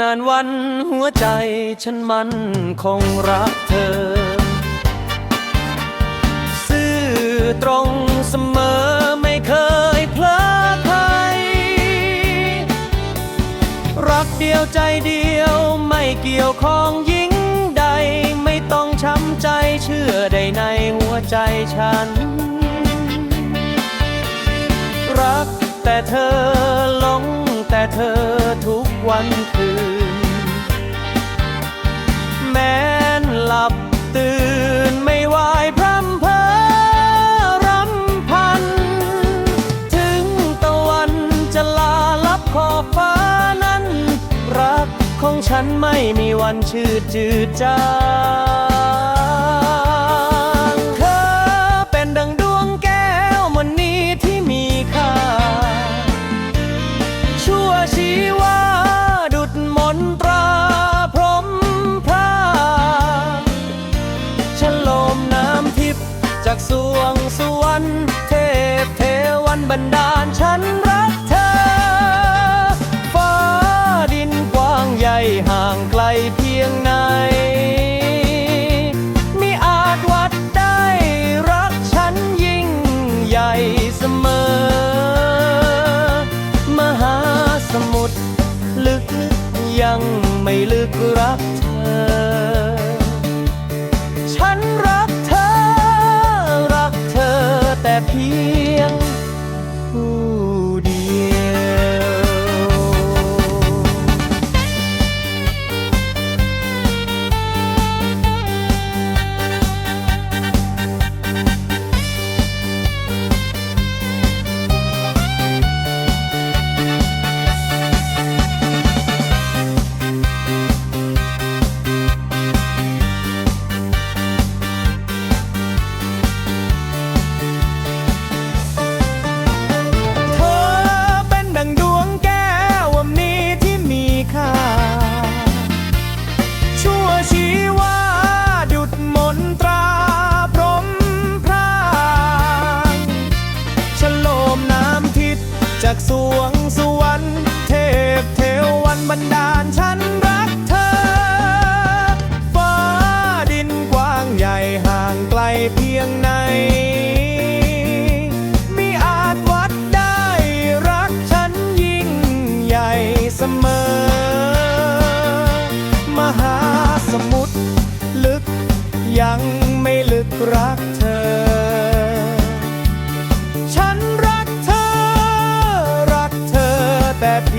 นานวันหัวใจฉันมันคงรักเธอ ซื่อตรงเสมอไม่เคยเพลอใครรักเดียวใจเดียวไม่เกี่ยวข้องยิ่งใด ไม่ต้องช้ำใจเชื่อใดในหัวใจฉัน รักแต่เธอหลงแต่เธอทุกวันคืน ฉันไม่มีวันชืดจืดจางเธอเป็นดังดวงแก้วมณีที่มีค่า ชั่วชีวาดุดมนตราพรหมพระฉลมน้ำทิพย์จากสวงสวรรค์เทพเทวันบันดาลฉันรัก ลึกรักเธอ ฉันรักเธอ รักเธอแต่เพียงผู้ จากสวงสวรรค์เทพเทวันบันดาลฉันรักเธอ ฟ้าดินกว้างใหญ่ห่างไกลเพียงไหนมิอาจวัดได้รักฉันยิ่งใหญ่เสมอ มหาสมุทรลึกยังไม่ลึกรักเธอ Bad.